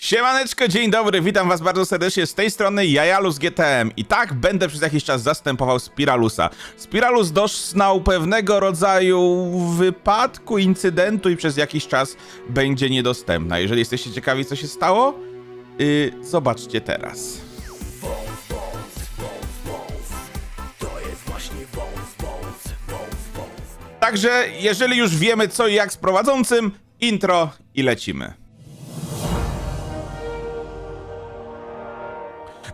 Siemaneczko, dzień dobry, witam was bardzo serdecznie z tej strony Jajalus GTM i tak będę przez jakiś czas zastępował Spiralusa. Spiralus doznał pewnego rodzaju wypadku, incydentu i przez jakiś czas będzie niedostępna. Jeżeli jesteście ciekawi co się stało, yy, zobaczcie teraz. Także jeżeli już wiemy co i jak z prowadzącym, intro i lecimy.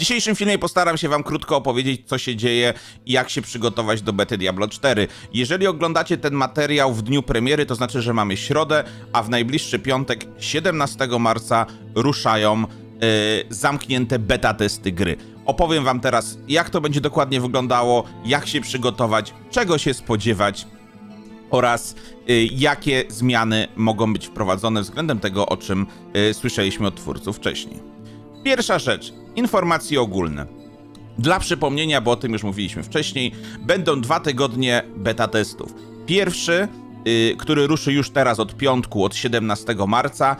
Dzisiejszym filmie postaram się wam krótko opowiedzieć, co się dzieje i jak się przygotować do bety Diablo 4. Jeżeli oglądacie ten materiał w dniu premiery, to znaczy, że mamy środę, a w najbliższy piątek, 17 marca, ruszają yy, zamknięte beta testy gry. Opowiem wam teraz, jak to będzie dokładnie wyglądało, jak się przygotować, czego się spodziewać oraz y, jakie zmiany mogą być wprowadzone względem tego, o czym y, słyszeliśmy od twórców wcześniej. Pierwsza rzecz, informacje ogólne. Dla przypomnienia, bo o tym już mówiliśmy wcześniej, będą dwa tygodnie beta testów. Pierwszy, y, który ruszy już teraz od piątku, od 17 marca,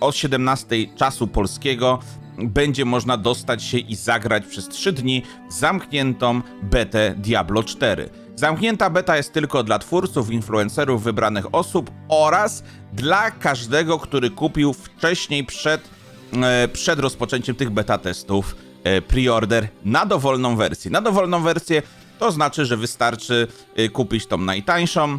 od 17 czasu polskiego, będzie można dostać się i zagrać przez 3 dni zamkniętą betę Diablo 4. Zamknięta beta jest tylko dla twórców, influencerów, wybranych osób oraz dla każdego, który kupił wcześniej przed przed rozpoczęciem tych beta testów e, preorder na dowolną wersję. Na dowolną wersję to znaczy, że wystarczy e, kupić tą najtańszą,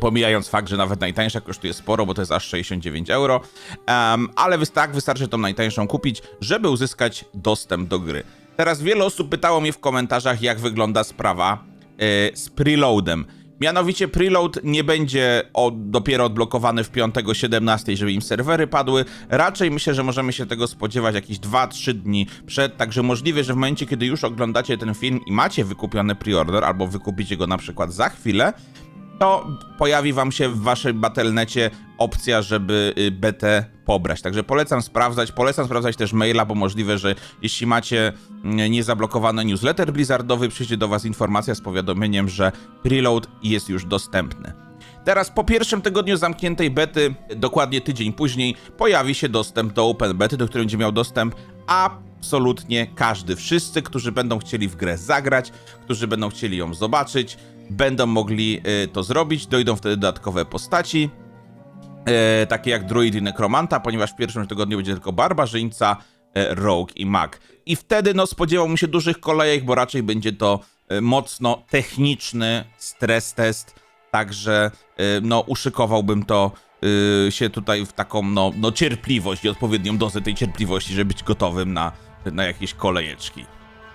pomijając fakt, że nawet najtańsza kosztuje sporo, bo to jest aż 69 euro, Em, ale tak wystarczy tą najtańszą kupić, żeby uzyskać dostęp do gry. Teraz wiele osób pytało mnie w komentarzach, jak wygląda sprawa e, z preloadem. Mianowicie preload nie będzie o, dopiero odblokowany w piątek o 17, żeby im serwery padły. Raczej myślę, że możemy się tego spodziewać jakieś 2-3 dni przed, także możliwe, że w momencie, kiedy już oglądacie ten film i macie wykupiony preorder, albo wykupicie go na przykład za chwilę, to pojawi wam się w waszym Battle.necie opcja, żeby y, betę pobrać. Także polecam sprawdzać, polecam sprawdzać też maila, bo możliwe, że jeśli macie mm, niezablokowany newsletter blizzardowy, przyjdzie do was informacja z powiadomieniem, że preload jest już dostępny. Teraz po pierwszym tygodniu zamkniętej bety, dokładnie tydzień później, pojawi się dostęp do Open Bety, do której będzie miał dostęp absolutnie każdy. Wszyscy, którzy będą chcieli w grę zagrać, którzy będą chcieli ją zobaczyć, będą mogli y, to zrobić. Dojdą wtedy dodatkowe postaci, e, takie jak Druid i Nekromanta, ponieważ w pierwszym tygodniu będzie tylko Barbarzyńca, e, Rogue i Mag. I wtedy no spodziewałbym się dużych kolejek, bo raczej będzie to mocno techniczny stres test, także no uszykowałbym to się tutaj w taką no, no cierpliwość i odpowiednią dozę tej cierpliwości, żeby być gotowym na, na jakieś kolejeczki.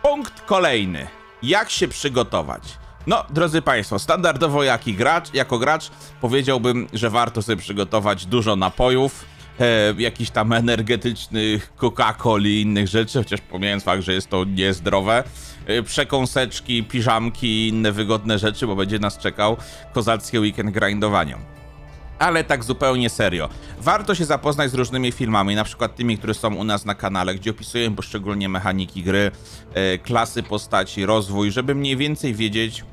Punkt kolejny. Jak się przygotować? No, drodzy Państwo, standardowo jaki gracz, jako gracz powiedziałbym, że warto sobie przygotować dużo napojów, e, jakichś tam energetycznych Coca-Coli i innych rzeczy, chociaż pomijając fakt, że jest to niezdrowe, e, przekąseczki, piżamki i inne wygodne rzeczy, bo będzie nas czekał kozacki weekend grindowania. Ale tak zupełnie serio. Warto się zapoznać z różnymi filmami, na przykład tymi, które są u nas na kanale, gdzie opisuję poszczególnie mechaniki gry, e, klasy postaci, rozwój, żeby mniej więcej wiedzieć,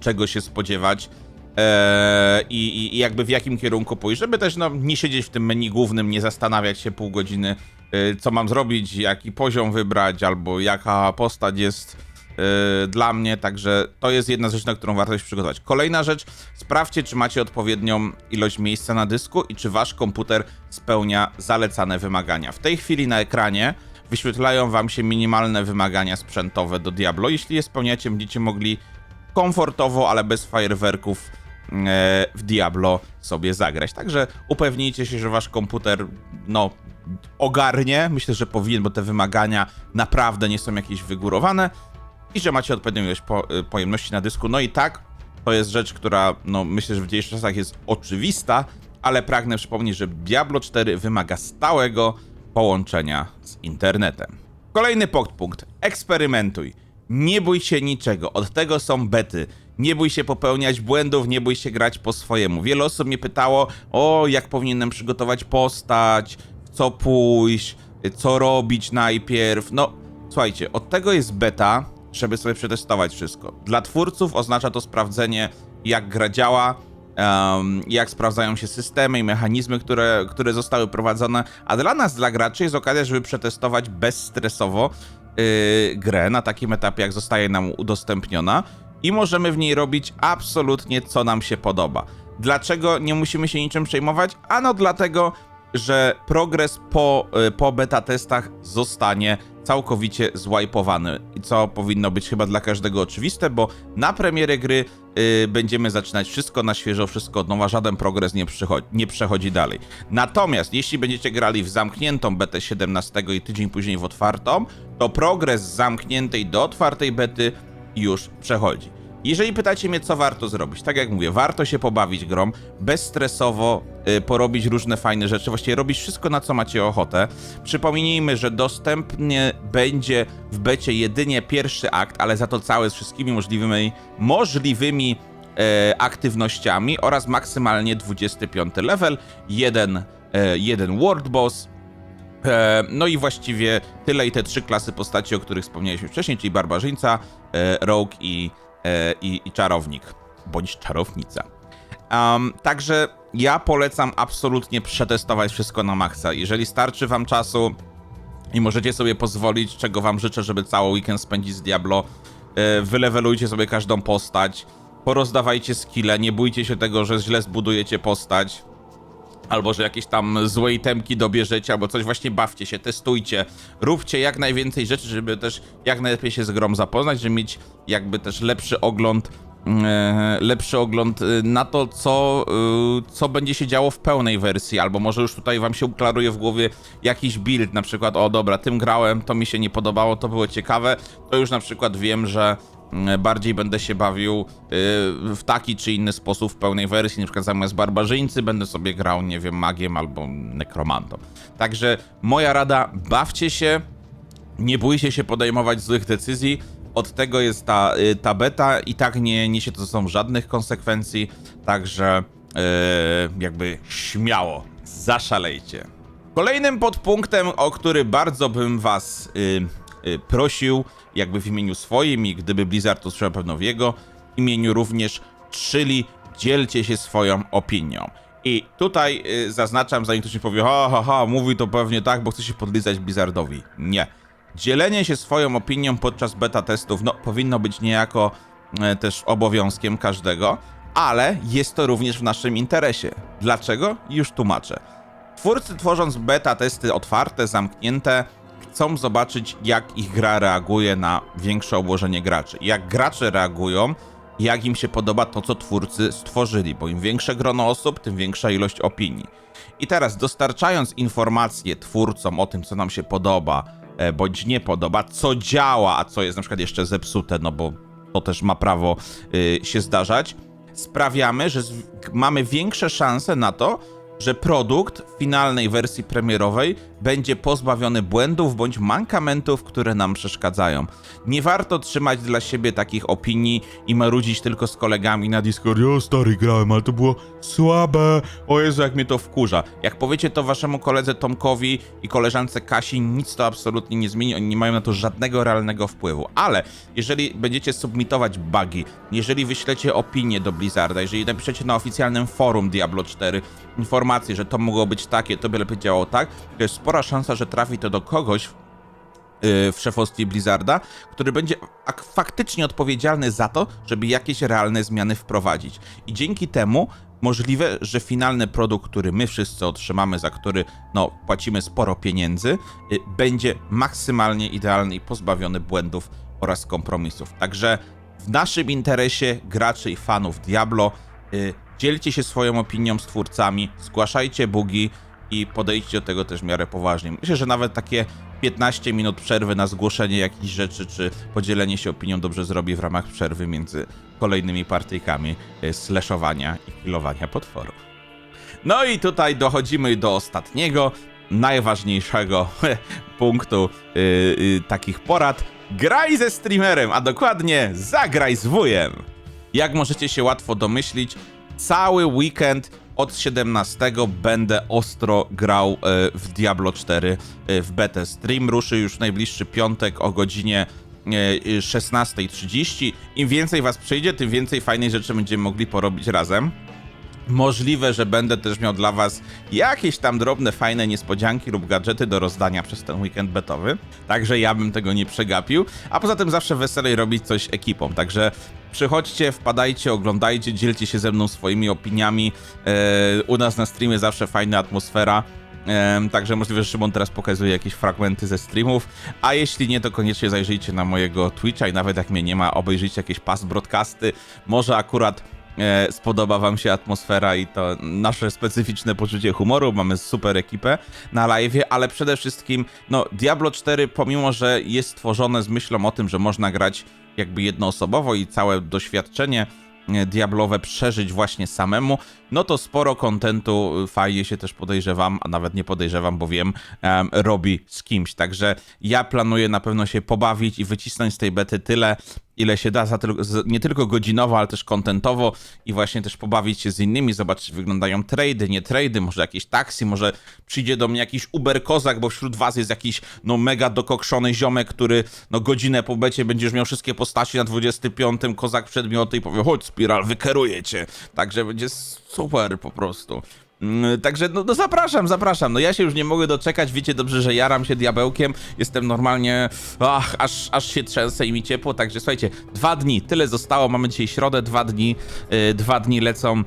czego się spodziewać e, i, jakby w jakim kierunku pójść, żeby też no, nie siedzieć w tym menu głównym, nie zastanawiać się pół godziny, e, co mam zrobić, jaki poziom wybrać, albo jaka postać jest e, dla mnie, także to jest jedna rzecz, na którą warto się przygotować. Kolejna rzecz, sprawdźcie, czy macie odpowiednią ilość miejsca na dysku i czy wasz komputer spełnia zalecane wymagania. W tej chwili na ekranie wyświetlają wam się minimalne wymagania sprzętowe do Diablo. Jeśli je spełniacie, będziecie mogli komfortowo, ale bez fajerwerków e, w Diablo sobie zagrać. Także upewnijcie się, że wasz komputer no ogarnie. Myślę, że powinien, bo te wymagania naprawdę nie są jakieś wygórowane i że macie odpowiednią ilość po, y, pojemności na dysku. No i tak, to jest rzecz, która no myślę, że w dzisiejszych czasach jest oczywista, ale pragnę przypomnieć, że Diablo 4 wymaga stałego połączenia z internetem. Kolejny podpunkt. Eksperymentuj. Nie bój się niczego. Od tego są bety. Nie bój się popełniać błędów, nie bój się grać po swojemu. Wiele osób mnie pytało, o jak powinienem przygotować postać, co pójść, co robić najpierw. No, słuchajcie, od tego jest beta, żeby sobie przetestować wszystko. Dla twórców oznacza to sprawdzenie, jak gra działa, em, jak sprawdzają się systemy i mechanizmy, które, które zostały prowadzone, a dla nas, dla graczy jest okazja, żeby przetestować bezstresowo yy, grę na takim etapie, jak zostaje nam udostępniona i możemy w niej robić absolutnie co nam się podoba. Dlaczego nie musimy się niczym przejmować? Ano dlatego, że progres po, y, po beta testach zostanie całkowicie zwajpowany. I co powinno być chyba dla każdego oczywiste, bo na premierę gry y, będziemy zaczynać wszystko na świeżo, wszystko od nowa, żaden progres nie, nie przechodzi dalej. Natomiast jeśli będziecie grali w zamkniętą betę 17 i tydzień później w otwartą, to progres z zamkniętej do otwartej bety już przechodzi. Jeżeli pytacie mnie, co warto zrobić, tak jak mówię, warto się pobawić grą, bezstresowo y, porobić różne fajne rzeczy, właściwie robić wszystko, na co macie ochotę. Przypomnijmy, że dostępnie będzie w becie jedynie pierwszy akt, ale za to cały z wszystkimi możliwymi, możliwymi e, aktywnościami oraz maksymalnie 25 level, jeden, e, jeden world boss, E, No i właściwie tyle i te trzy klasy postaci, o których wspomnieliśmy wcześniej, czyli barbarzyńca, rogue i, i, i czarownik, bądź czarownica. Um, także ja polecam absolutnie przetestować wszystko na maksa. Jeżeli starczy wam czasu i możecie sobie pozwolić, czego wam życzę, żeby cały weekend spędzić z Diablo, e, wylewelujcie sobie każdą postać, porozdawajcie skille, nie bójcie się tego, że źle zbudujecie postać, albo że jakieś tam złe itemki dobierzecie, albo coś, właśnie bawcie się, testujcie, róbcie jak najwięcej rzeczy, żeby też jak najlepiej się z grą zapoznać, żeby mieć jakby też lepszy ogląd, e, lepszy ogląd e, na to, co, e, co będzie się działo w pełnej wersji, albo może już tutaj wam się uklaruje w głowie jakiś build, na przykład, o dobra, tym grałem, to mi się nie podobało, to było ciekawe, to już na przykład wiem, że mm, bardziej będę się bawił y, w taki czy inny sposób w pełnej wersji, na przykład zamiast barbarzyńcy będę sobie grał, nie wiem, magiem albo nekromantą. Także moja rada, bawcie się, nie bójcie się podejmować złych decyzji, od tego jest ta, y, ta beta i tak nie niesie to ze sobą żadnych konsekwencji, także jakby śmiało, zaszalejcie. Kolejnym podpunktem, o który bardzo bym was y, y, prosił, jakby w imieniu swoim i gdyby Blizzard usłyszał pewno w jego imieniu również, czyli dzielcie się swoją opinią. I tutaj y, zaznaczam, zanim ktoś mi powie, ha, ha, ha, mówi to pewnie tak, bo chce się podlizać Blizzardowi. Nie. Dzielenie się swoją opinią podczas beta testów, no, powinno być niejako e, też obowiązkiem każdego, ale jest to również w naszym interesie. Dlaczego? Już tłumaczę. Twórcy tworząc beta testy otwarte, zamknięte, chcą zobaczyć jak ich gra reaguje na większe obłożenie graczy. Jak gracze reagują, jak im się podoba to, co twórcy stworzyli, bo im większe grono osób, tym większa ilość opinii. I teraz dostarczając informacje twórcom o tym, co nam się podoba, e, bądź nie podoba, co działa, a co jest na przykład jeszcze zepsute, no bo to też ma prawo y, się zdarzać, sprawiamy, że mamy większe szanse na to, że produkt w finalnej wersji premierowej będzie pozbawiony błędów bądź mankamentów, które nam przeszkadzają. Nie warto trzymać dla siebie takich opinii i marudzić tylko z kolegami na Discord. Ja stary grałem, ale to było słabe. O Jezu, jak mnie to wkurza. Jak powiecie to waszemu koledze Tomkowi i koleżance Kasi, nic to absolutnie nie zmieni. Oni nie mają na to żadnego realnego wpływu. Ale jeżeli będziecie submitować bugi, jeżeli wyślecie opinię do Blizzarda, jeżeli napiszecie na oficjalnym forum Diablo 4 informacje, że to mogło być takie, to by lepiej działało tak, to jest spora szansa, że trafi to do kogoś yy, w szefostwie Blizzarda, który będzie ak- faktycznie odpowiedzialny za to, żeby jakieś realne zmiany wprowadzić. I dzięki temu możliwe, że finalny produkt, który my wszyscy otrzymamy, za który no, płacimy sporo pieniędzy, y, będzie maksymalnie idealny i pozbawiony błędów oraz kompromisów. Także w naszym interesie, graczy i fanów Diablo, y, dzielcie się swoją opinią z twórcami, zgłaszajcie bugi i podejdźcie do tego też w miarę poważnie. Myślę, że nawet takie 15 minut przerwy na zgłoszenie jakichś rzeczy, czy podzielenie się opinią dobrze zrobi w ramach przerwy między kolejnymi partyjkami y, slashowania i killowania potworów. No i tutaj dochodzimy do ostatniego, najważniejszego punktu yy, yy, takich porad. Graj ze streamerem, a dokładnie zagraj z wujem. Jak możecie się łatwo domyślić, cały weekend od 17 będę ostro grał e, w Diablo 4 e, w betę. Stream ruszy już w najbliższy piątek o godzinie e, 16.30. Im więcej was przyjdzie, tym więcej fajnej rzeczy będziemy mogli porobić razem. Możliwe, że będę też miał dla Was jakieś tam drobne, fajne niespodzianki lub gadżety do rozdania przez ten weekend betowy. Także ja bym tego nie przegapił. A poza tym zawsze weselej robić coś ekipą. Także przychodźcie, wpadajcie, oglądajcie, dzielcie się ze mną swoimi opiniami. Eee, u nas na streamie zawsze fajna atmosfera. Em, Także możliwe, że Szymon teraz pokazuje jakieś fragmenty ze streamów, a jeśli nie, to koniecznie zajrzyjcie na mojego Twitcha i nawet jak mnie nie ma, obejrzyjcie jakieś past broadcasty. Może akurat e, spodoba wam się atmosfera i to nasze specyficzne poczucie humoru. Mamy super ekipę na live, ale przede wszystkim, no, Diablo 4, pomimo że jest stworzone z myślą o tym, że można grać jakby jednoosobowo i całe doświadczenie e, diablowe przeżyć właśnie samemu, no to sporo kontentu y, fajnie się też podejrzewam, a nawet nie podejrzewam, bo wiem, em, robi z kimś. Także ja planuję na pewno się pobawić i wycisnąć z tej bety tyle, ile się da, za nie tylko godzinowo, ale też kontentowo i właśnie też pobawić się z innymi, zobaczyć, jak wyglądają trady, nie trady, może jakieś taksy, może przyjdzie do mnie jakiś Uber Kozak, bo wśród was jest jakiś no mega dokokszony ziomek, który no godzinę po becie będziesz miał wszystkie postaci na 25, Kozak przedmioty i powie, chodź Spiral, wykeruję cię. Także będzie super po prostu. Mm, Także no, no zapraszam, zapraszam. No ja się już nie mogę doczekać, wiecie dobrze, że jaram się diabełkiem. Jestem normalnie, ach, aż, aż się trzęsę i mi ciepło. Także słuchajcie, dwa dni, tyle zostało. Mamy dzisiaj środę, dwa dni, yy, dwa dni lecą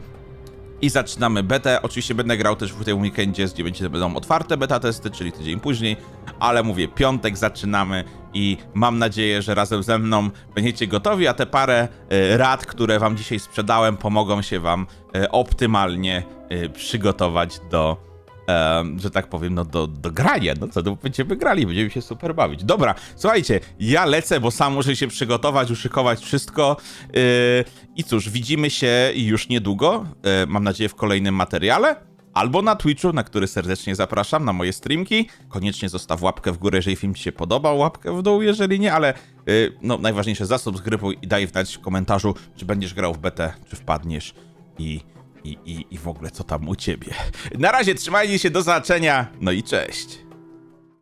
i zaczynamy betę. Oczywiście będę grał też w tym weekendzie, gdzie będzie, będą otwarte beta testy, czyli tydzień później, ale mówię, piątek zaczynamy i mam nadzieję, że razem ze mną będziecie gotowi, a te parę e, rad, które wam dzisiaj sprzedałem, pomogą się wam e, optymalnie e, przygotować do że tak powiem, no do, do grania. No co, to będziemy grali, będziemy się super bawić. Dobra, słuchajcie, ja lecę, bo sam muszę się przygotować, uszykować wszystko. Yy, I cóż, widzimy się już niedługo, yy, mam nadzieję w kolejnym materiale. Albo na Twitchu, na który serdecznie zapraszam, na moje streamki. Koniecznie zostaw łapkę w górę, jeżeli film Ci się podobał, łapkę w dół, jeżeli nie, ale yy, no najważniejsze, zasubskrybuj i daj znać w komentarzu, czy będziesz grał w betę, czy wpadniesz i i, i, i w ogóle co tam u ciebie. Na razie trzymajcie się, do zobaczenia, no i cześć.